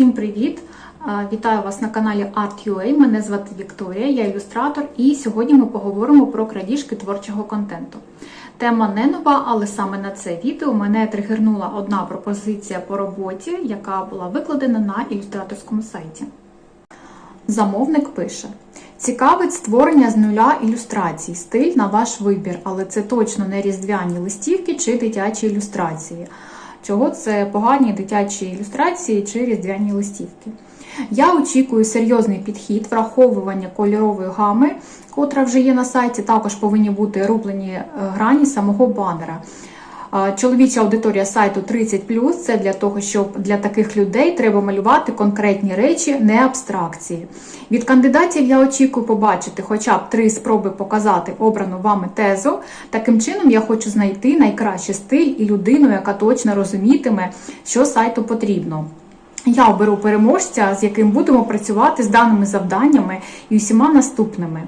Всім привіт! Вітаю вас на каналі Art.ua. Мене звати Вікторія, я ілюстратор, і сьогодні ми поговоримо про крадіжки творчого контенту. Тема не нова, але саме на це відео мене тригернула одна пропозиція по роботі, яка була викладена на ілюстраторському сайті. Замовник пише: Цікавить створення з нуля ілюстрацій, стиль на ваш вибір, але це точно не різдвяні листівки чи дитячі ілюстрації. Чого це погані дитячі ілюстрації чи різдвяні листівки? Я очікую серйозний підхід, враховування кольорової гами, котра вже є на сайті. Також повинні бути рублені е, грані самого банера. Чоловіча аудиторія сайту 30+, це для того, щоб для таких людей треба малювати конкретні речі, не абстракції. Від кандидатів я очікую побачити хоча б три спроби показати обрану вами тезу. Таким чином, я хочу знайти найкращий стиль і людину, яка точно розумітиме, що сайту потрібно. Я оберу переможця, з яким будемо працювати з даними завданнями і усіма наступними.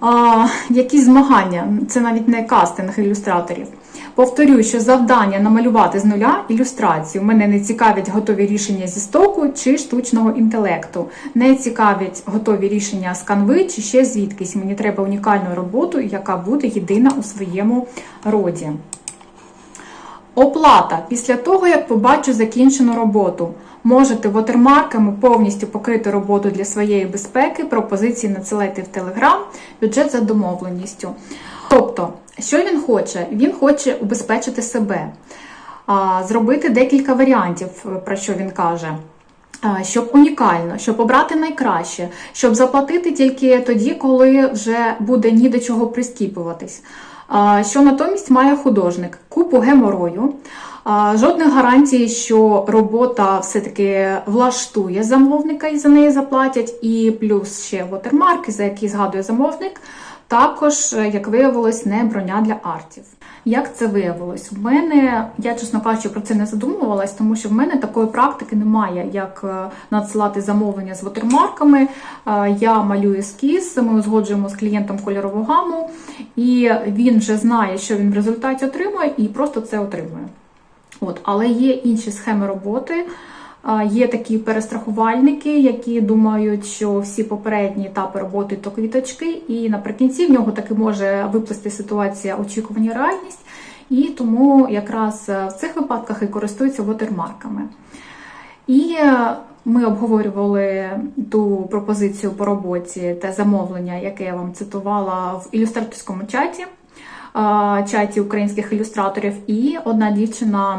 А, якісь змагання? Це навіть не кастинг ілюстраторів. Повторюю, що завдання намалювати з нуля ілюстрацію. Мене не цікавлять готові рішення зі стоку чи штучного інтелекту. Не цікавлять готові рішення з канви чи ще звідкись. Мені треба унікальну роботу, яка буде єдина у своєму роді. Оплата після того, як побачу закінчену роботу. Можете вотермарками повністю покрити роботу для своєї безпеки, пропозиції надсилайте в Телеграм, бюджет за домовленістю. Тобто, що він хоче? Він хоче убезпечити себе, зробити декілька варіантів, про що він каже. Щоб унікально, щоб обрати найкраще, щоб заплатити тільки тоді, коли вже буде ні до чого прискіпуватись. Що натомість має художник? Купу геморою, жодних гарантій, що робота все-таки влаштує замовника і за неї заплатять, і плюс ще вотермарки, за які згадує замовник. Також, як виявилось, не броня для артів. Як це виявилось? В мене, я чесно кажучи, про це не задумувалась, тому що в мене такої практики немає, як е, надсилати замовлення з вотермарками. Е, Я малюю ескіз, ми узгоджуємо з клієнтом кольорову гаму, і він вже знає, що він в результаті отримує, і просто це отримує. От, але є інші схеми роботи. Є такі перестрахувальники, які думають, що всі попередні етапи роботи то квіточки, і наприкінці в нього таки може виплисти ситуація очікування реальність, і тому якраз в цих випадках і користуються вотермарками. І ми обговорювали ту пропозицію по роботі та замовлення, яке я вам цитувала в ілюстраторському чаті, чаті українських ілюстраторів, і одна дівчина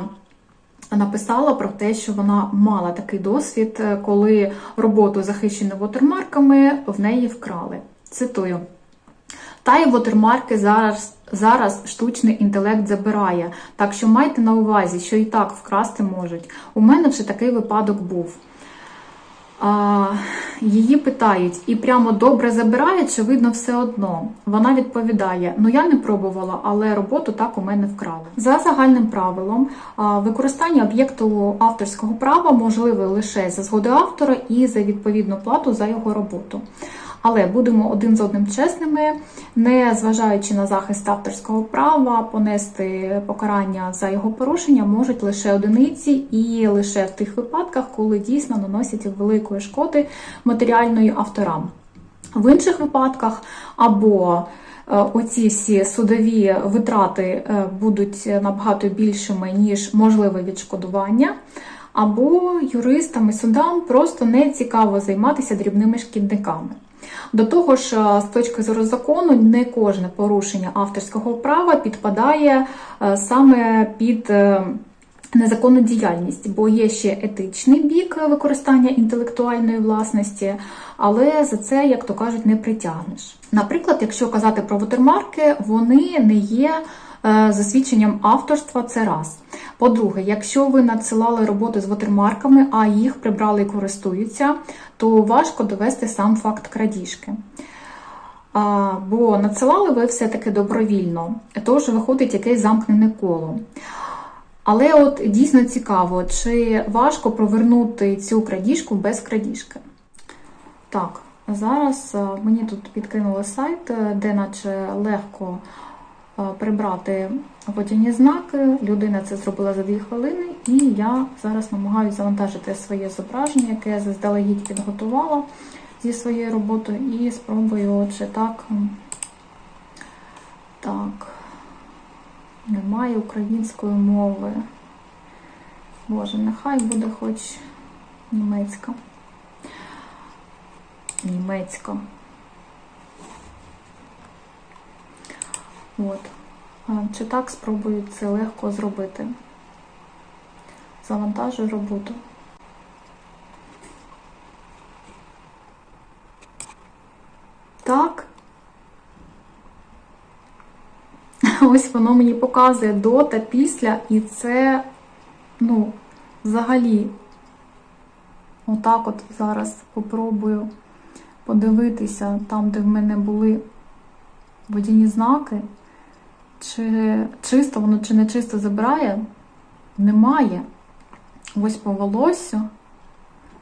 написала про те, що вона мала такий досвід, е, коли роботу захищену вотермарками в неї вкрали. Цитую. Та й вотермарки зараз зараз штучний інтелект забирає, так що майте на увазі, що і так вкрасти можуть. У мене вже такий випадок був. А, Її питають, і прямо добре забирає, чи видно все одно. Вона відповідає: Ну я не пробувала, але роботу так у мене вкрали. За загальним правилом, використання об'єкту авторського права можливе лише за згоди автора і за відповідну плату за його роботу. Але будемо один з одним чесними, не зважаючи на захист авторського права, понести покарання за його порушення можуть лише одиниці і лише в тих випадках, коли дійсно наносять великої шкоди матеріальної авторам. В інших випадках або е, Оці всі судові витрати е, будуть набагато більшими, ніж можливе відшкодування, або юристам і судам просто не цікаво займатися дрібними шкідниками. До того ж, е, з точки зору закону, не кожне порушення авторського права підпадає е, саме під е, незаконну діяльність, бо є ще етичний бік використання інтелектуальної власності, але за це, як то кажуть, не притягнеш. Наприклад, якщо казати про вотермарки, вони не є. Засвідченням авторства це раз. По-друге, якщо ви надсилали роботи з вотермарками, а їх прибрали і користуються, то важко довести сам факт крадіжки. Бо надсилали ви все-таки добровільно, тож виходить якесь замкнене коло. Але от дійсно цікаво, чи важко провернути цю крадіжку без крадіжки. Так, зараз мені тут підкинули сайт, де наче легко е, прибрати водяні знаки. Людина це зробила за 2 хвилини, і я зараз намагаюся завантажити своє зображення, яке я заздалегідь підготувала зі своєю роботою, і спробую отже так. Так, немає української мови. Боже, нехай буде хоч німецька. Німецька. От. Чи так спробую це легко зробити? Завантажую роботу. Так. Ось воно мені показує до та після, і це, ну, взагалі, отак от зараз попробую подивитися там, де в мене були водяні знаки, чи чисто воно, чи не чисто забирає, немає. Ось по волосю,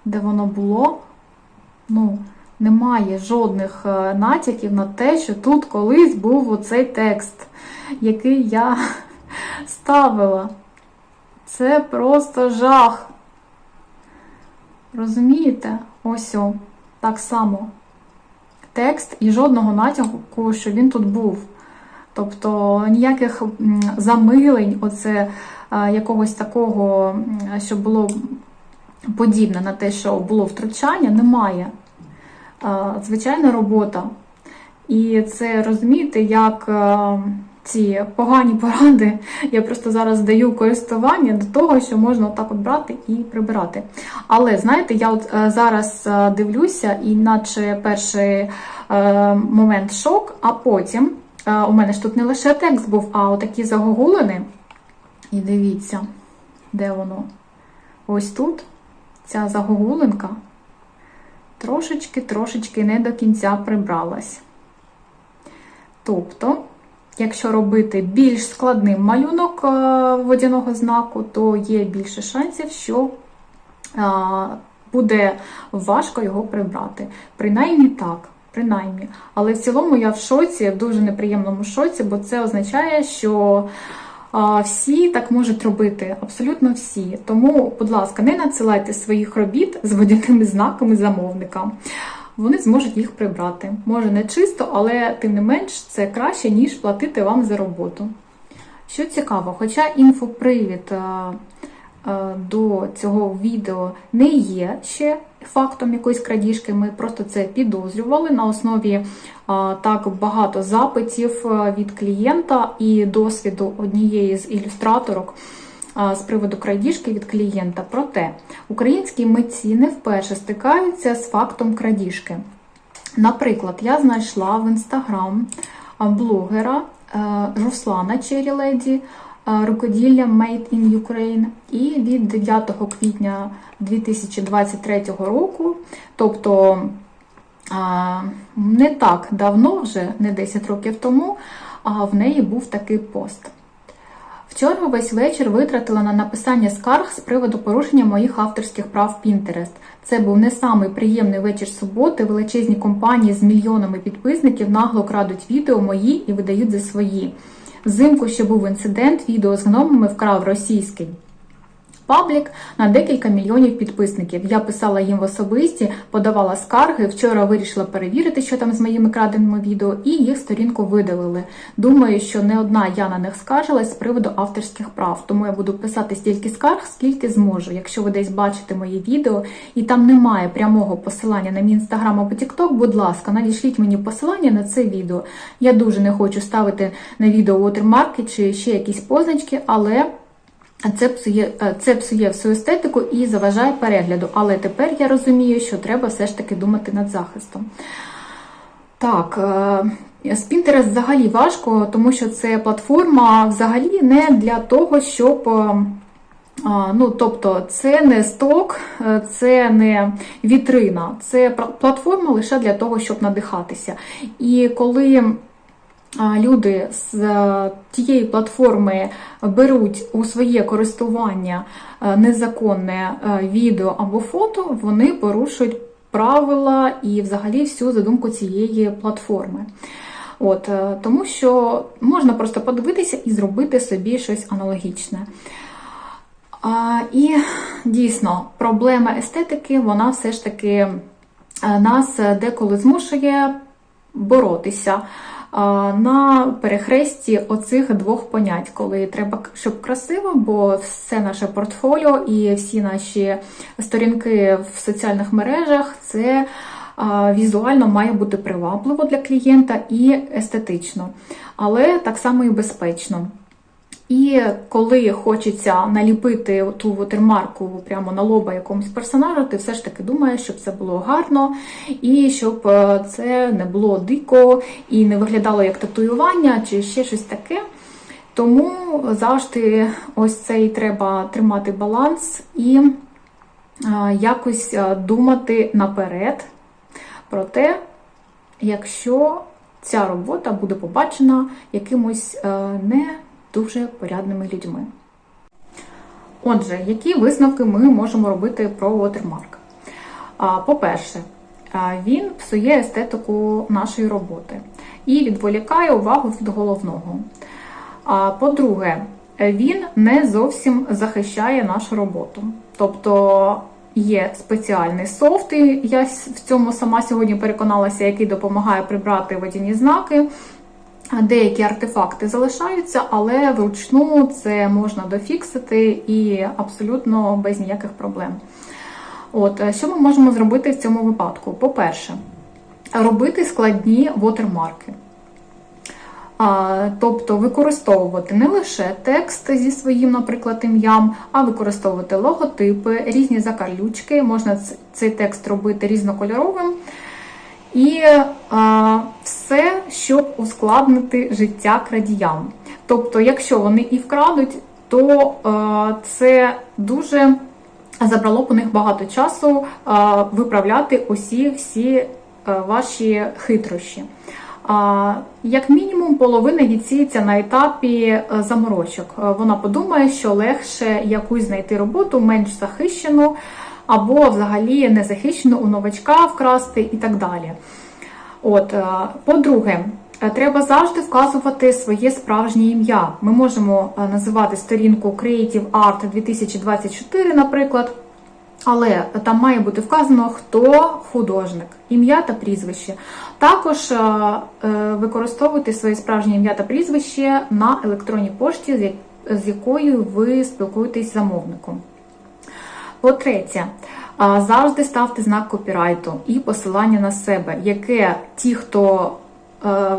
де воно було, ну, немає жодних е, натяків на те, що тут колись був оцей текст, який я ставила. Це просто жах. Розумієте? Ось о, так само. Текст і жодного натяку, що він тут був. Тобто ніяких замилень, оце е, якогось такого, що було подібне на те, що було втручання, немає. Е, Звичайна робота. І це розумієте, як е, ці погані поради я просто зараз даю користування до того, що можна отак от брати і прибирати. Але знаєте, я от зараз дивлюся, і наче перший момент шок, а потім у мене ж тут не лише текст був, а отакі загогулини. І дивіться, де воно? Ось тут ця загогулинка трошечки-трошечки не до кінця прибралась. Тобто, якщо робити більш складним малюнок е, водяного знаку, то є більше шансів, що е, буде важко його прибрати. Принаймні так. Принаймні. Але в цілому я в шоці, в дуже неприємному шоці, бо це означає, що всі так можуть робити, абсолютно всі. Тому, будь ласка, не надсилайте своїх робіт з водяними знаками замовникам. Вони зможуть їх прибрати. Може не чисто, але тим не менш це краще, ніж платити вам за роботу. Що цікаво, хоча інфопривід е, е, до цього відео не є ще фактом якоїсь крадіжки, ми просто це підозрювали на основі е, так багато запитів е, від клієнта і досвіду однієї з ілюстраторок е, з приводу крадіжки від клієнта. Проте українські митці не вперше стикаються з фактом крадіжки. Наприклад, я знайшла в інстаграм блогера Руслана Черіледі рукоділля Made in Ukraine. І від 9 квітня 2023 року, тобто не так давно, вже не 10 років тому, в неї був такий пост. Вчора весь вечір витратила на написання скарг з приводу порушення моїх авторських прав Pinterest. Це був не самий приємний вечір суботи. Величезні компанії з мільйонами підписників нагло крадуть відео мої і видають за свої. Взимку ще був інцидент, відео з гномами вкрав російський. Паблік на декілька мільйонів підписників. Я писала їм в особисті, подавала скарги. Вчора вирішила перевірити, що там з моїми краденими відео, і їх сторінку видалили. Думаю, що не одна я на них скаржилась з приводу авторських прав. Тому я буду писати стільки скарг, скільки зможу. Якщо ви десь бачите мої відео і там немає прямого посилання на мій інстаграм або тікток, будь ласка, надішліть мені посилання на це відео. Я дуже не хочу ставити на відео watermarки чи ще якісь позначки, але. Це псує, е, це псує всю естетику і заважає перегляду. Але тепер я розумію, що треба все ж таки думати над захистом. Так, е, з Pinterest взагалі важко, тому що це платформа взагалі не для того, щоб. е, Ну, тобто, це не сток, це не вітрина, це платформа лише для того, щоб надихатися. І коли люди з е, тієї платформи беруть у своє користування е, незаконне е, відео або фото, вони порушують правила і взагалі всю задумку цієї платформи. От, тому що можна просто подивитися і зробити собі щось аналогічне. А, і дійсно, проблема естетики, вона все ж таки нас деколи змушує боротися на перехресті оцих двох понять, коли треба, щоб красиво, бо все наше портфоліо і всі наші сторінки в соціальних мережах це візуально має бути привабливо для клієнта і естетично, але так само і безпечно. І коли хочеться наліпити ту вотермарку прямо на лоба якомусь персонажу, ти все ж таки думаєш, щоб це було гарно, і щоб е, це не було дико і не виглядало як татуювання чи ще щось таке. Тому завжди ось цей треба тримати баланс і е, якось е, думати наперед про те, якщо ця робота буде побачена якимось не дуже порядними людьми. Отже, які висновки ми можемо робити про Watermark? По-перше, він псує естетику нашої роботи і відволікає увагу від головного. По-друге, він не зовсім захищає нашу роботу. Тобто є спеціальний софт, і я в цьому сама сьогодні переконалася, який допомагає прибрати водяні знаки. Деякі артефакти залишаються, але вручну це можна дофіксити і абсолютно без ніяких проблем. От, е, Що ми можемо зробити в цьому випадку? По-перше, робити складні вотермарки. А, Тобто використовувати не лише текст зі своїм, наприклад, ім'ям, а використовувати логотипи, різні закарлючки. Можна цей текст робити різнокольоровим. І а, все, щоб ускладнити життя крадіям. Тобто, якщо вони і вкрадуть, то а, це дуже забрало б у них багато часу а, виправляти усі всі а, ваші хитрощі. Як мінімум, половина відсіється на етапі заморочок. Вона подумає, що легше якусь знайти роботу, менш захищену або взагалі незахищено у новачка вкрасти і так далі. От, е, По-друге, е, треба завжди вказувати своє справжнє ім'я. Ми можемо е, називати сторінку Creative Art 2024, наприклад. Але там має бути вказано, хто художник, ім'я та прізвище. Також використовуйте своє справжнє ім'я та прізвище на електронній пошті, з якою ви спілкуєтесь з замовником. По-третє, завжди ставте знак копірайту і посилання на себе, яке ті, хто е,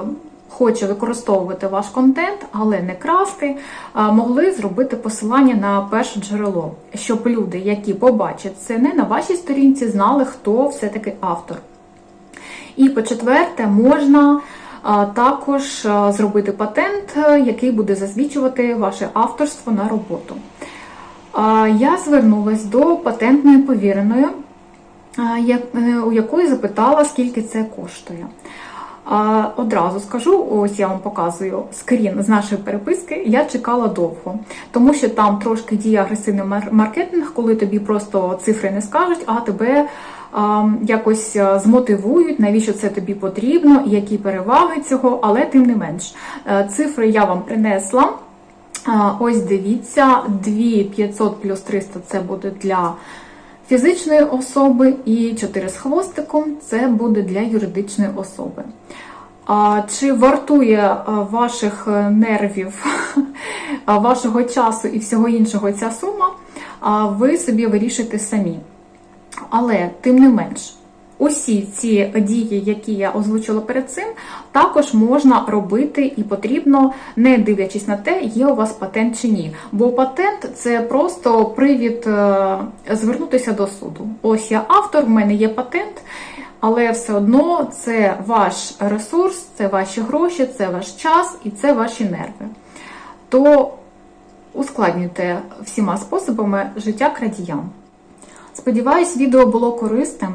хоче використовувати ваш контент, але не красти, могли зробити посилання на перше джерело, щоб люди, які побачать це не на вашій сторінці, знали, хто все-таки автор. І по-четверте, можна також зробити патент, е, який буде засвідчувати ваше авторство на роботу я звернулася до патентної повіреної, е, у якої запитала, скільки це коштує. Одразу скажу, ось я вам показую скрін з нашої переписки. Я чекала довго, тому що там трошки діє агресивний маркетинг, коли тобі просто цифри не скажуть, а тебе якось змотивують, навіщо це тобі потрібно, які переваги цього, але тим не менш. Е, цифри я вам принесла. Ось дивіться, 2500 плюс 300 це буде для фізичної особи, і 4 з хвостиком це буде для юридичної особи. Чи вартує ваших нервів, вашого часу і всього іншого ця сума, ви собі вирішите самі. Але, тим не менш, Усі ці дії, які я озвучила перед цим, також можна робити і потрібно, не дивлячись на те, є у вас патент чи ні. Бо патент це просто привід е, звернутися до суду. Ось я автор, в мене є патент, але все одно це ваш ресурс, це ваші гроші, це ваш час і це ваші нерви. То ускладнюйте всіма способами життя крадіям. Сподіваюсь, відео було корисним.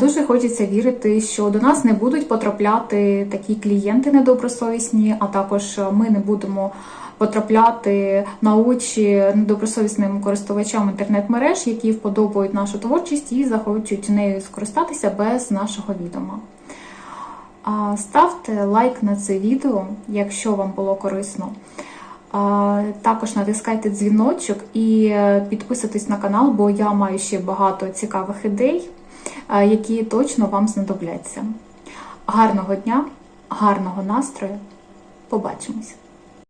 Дуже хочеться вірити, що до нас не будуть потрапляти такі клієнти недобросовісні, а також ми не будемо потрапляти на очі недобросовісним користувачам інтернет-мереж, які вподобають нашу творчість і захочуть нею скористатися без нашого відома. Ставте лайк на це відео, якщо вам було корисно. Також натискайте дзвіночок і е, підписуйтесь на канал, бо я маю ще багато цікавих ідей, е, які точно вам знадобляться. Гарного дня, гарного настрою! Побачимось!